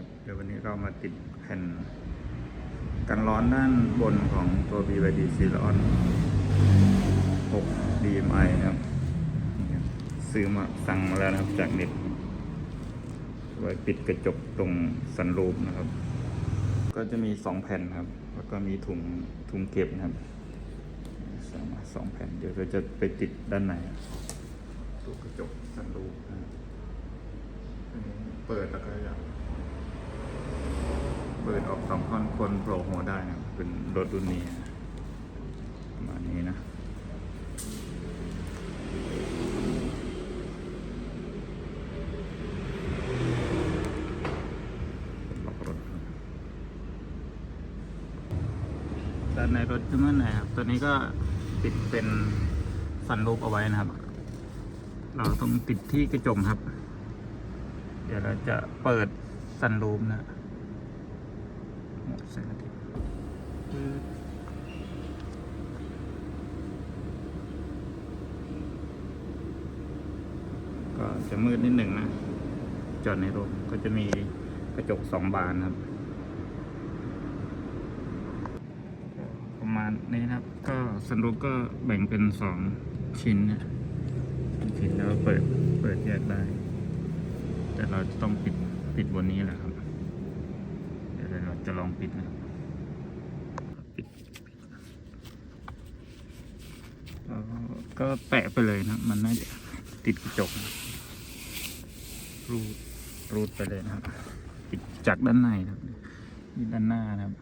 ครับ เดี๋ยววันนี้เรามาติดแผ่น กันร้อนด้านบนของตัว BYD c e r o n 6 DMI นะครับ ซื้อมาสั่งมาแล้วนะครับจากเน็ตไว้ปิดกระจกตรงสันรูปนะครับ ก็จะมี 2 แผ่นครับ แล้วก็มีถุงถุงเก็บนะครับสองแผ่น เดี๋ยวเราจะไปติดด้านในตัวกระจกสันรูปนะครับเปิดแล้วก็อยาก เปิดออกสองท่อนคนโผล่หัวได้นะเป็นรถรุ่นนี้ประมาณนี้นะล็อกรถครับด้านในรถจะเมันไหนครับ ตัวนี้ก็ติดเป็นฟันรูปเอาไว้นะครับ เราต้องติดที่กระจกครับ เดี๋ยวเราจะเปิดสันรูปนะ หมดสงอาทิตย์ปึ๊บก็จะมืดนิดหนึ่งนะ จอดในรถก็จะมีกระจกสองบานครับ ประมาณนี้นะครับ ก็สรุปก็แบ่งเป็นสองชิ้นนะชิ้นแล้วเปิดเปิดแยกได้ แต่เราจะต้องปิดปิดบนนี้แหละครับ จะลองปิดนะครับปิดแล้วก็แปะไปเลยนะ มันน่าจะติดกระจกนะรูดรูดไปเลยนะครับ ปิดจากด้านในนะครับนี่ด้านหน้านะครับ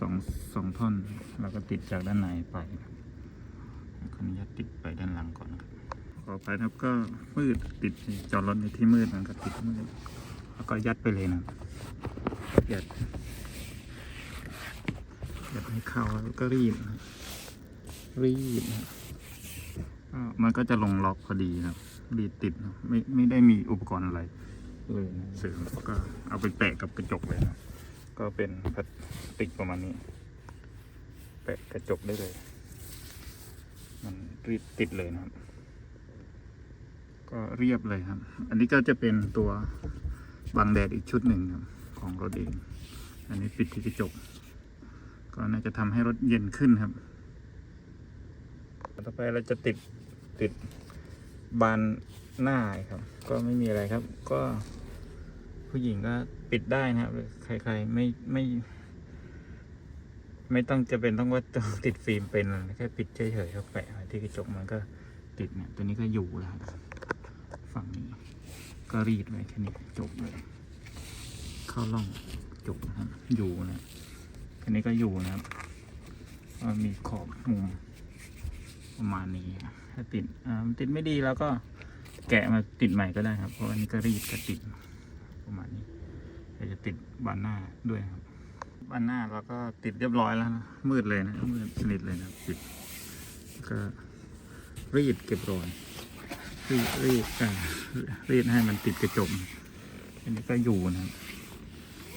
สองสองท่อนแล้วก็ติดจากด้านในไปขออนุญาตติดไปด้านหลังก่อนนะครับขอไปนะครับก็มืดติดจอดรถในที่มืดมันก็ติดมืดแล้วก็ยัดไปเลยนะ ครับยัดยัดให้เข้าแล้วก็รีดนะครับรีดนะครับก็มันก็จะลงล็อกพอดีนะครับรีดติดนะไม่ไม่ได้มีอุปกรณ์อะไรเลยนะเสริมก็เอาไปแปะกับกระจกเลยนะ ก็เป็นพลาสติกประมาณนี้ แปะกระจกได้เลย มันรีดติดเลยนะครับ ก็เรียบเลยครับ อันนี้ก็จะเป็นตัวบังแดดอีกชุดหนึ่งครับ ของรถเอง อันนี้ปิดที่กระจก ก็น่าจะทำให้รถเย็นขึ้นครับ ต่อไปเราจะติดติดบานหน้าครับ ก็ไม่มีอะไรครับ ก็ผู้หญิงก็ปิดได้นะครับ ใครๆไม่ไม่ ไม่ต้องจะเป็นต้องว่าต้องติดฟิล์มเป็นแค่ปิดเฉยๆครับแปะที่กระจกมันก็ติดเนี่ยตัวนี้ก็อยู่แล้วฝั่งนี้ก็รีดไว้แค่นี้จบเลย เข้าร่องจบนะครับอยู่นะแค่นี้ก็อยู่นะครับก็มีขอบมุมประมาณนี้ ถ้าติดอ่าติดไม่ดีแล้วก็แกะมาติดใหม่ก็ได้ครับเพราะอันนี้ก็รีดก็ติดประมาณนี้เดี๋ยวจะติดบานหน้าด้วยครับบานหน้าเราก็ติดเรียบร้อยแล้วนะมืดเลยนะมืดสนิทเลยนะติดก็รีดเก็บรอยรีดรีดรีดให้มันติดกระจกอันนี้ก็อยู่นะครับ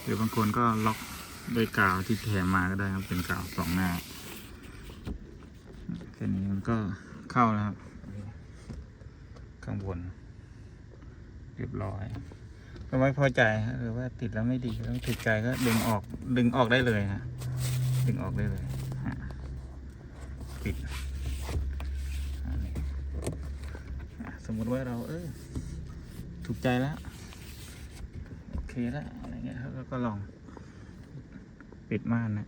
หรือบางคนก็ล็อกด้วยกาวที่แถมมาก็ได้ครับ เป็นกาวสองหน้าแค่นี้มันก็เข้าแล้วครับ ข้างบน เรียบร้อยก็ไม่พอใจหรือว่าติดแล้วไม่ดีแล้วถูกใจก็ดึงออกดึงออกได้เลยฮะดึงออกได้เลยปิดสมมติว่าเราเออถูกใจแล้ว โอเคแล้ว อะไรเงี้ยแล้วก็ลองปิดม่านนะ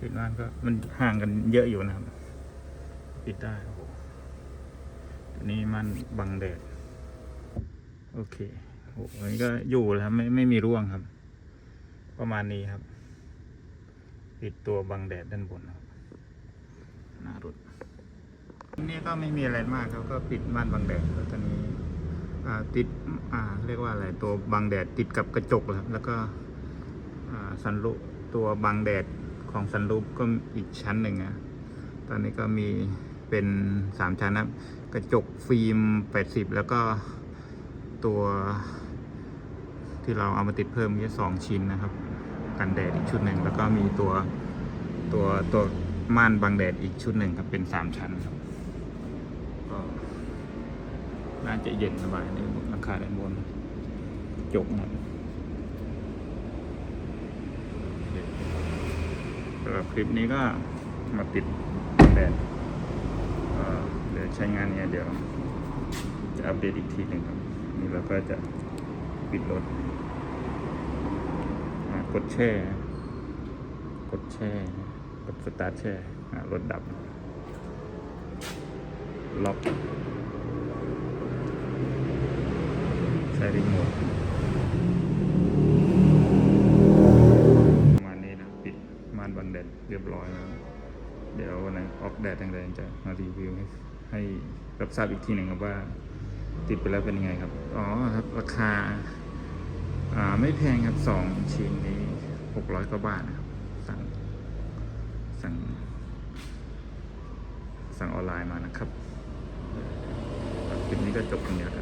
ปิดม่านก็มันห่างกันเยอะอยู่นะครับ ปิดได้โอ้โหตัวนี้มันบังแดด โอเคโอ้โหอันนี้ก็อยู่แล้วไม่ไม่มีร่วงครับ ประมาณนี้ครับ ปิดตัวบังแดดด้านบนครับหน้ารถอั นนี้ก็ไม่มีอะไรมากครับก็ปิดม่านบังแดดแล้วตอนนี้ติดเรียกว่าอะไรตัวบังแดดติดกับกระจกเลยครับแล้วก็อ่าซันรูปตัวบังแดดของซันรูปก็อีกชั้นหนึ่งอะตอนนี้ก็มีเป็นสามชั้นนะครับกระจกฟิล์ม80แล้วก็ตัว ที่เราเอามาติดเพิ่มมีสองชิ้นนะครับ กันแดดอีกชุดหนึ่งแล้วก็มีตัวตัวตัวม่านบังแดดอีกชุดหนึ่งครับเป็นสามชั้นครับ ก็ น่าจะเย็นสบายในหลังคาด้านบนจกหมดสำหรับคลิปนี้ก็มาติดแดดเดี๋ยวใช้งานเนี่ยเดี๋ยว จะอัปเดตอีกทีหนึ่งครับ นี่เราก็จะปิดรถกดแช่ กดแช่ กดสตาร์ทแช่รถดับ ล็อก ใช้รีโมทประมาณนี้นะ ปิดม่านบังแดดเรียบร้อยแล้ว เดี๋ยววันไหนออกแดดแรงๆจะมารีวิวให้ให้รับทราบอีกทีหนึ่งครับว่า ติดไปแล้วเป็นยังไงครับ อ๋อครับ ราคา อ่าไม่แพงครับสองชิ้นนี้หกร้อยกว่าบาทนะครับ สั่ง สั่ง สั่งออนไลน์มานะครับคลิปนี้ก็จบเพียงเดียวกัน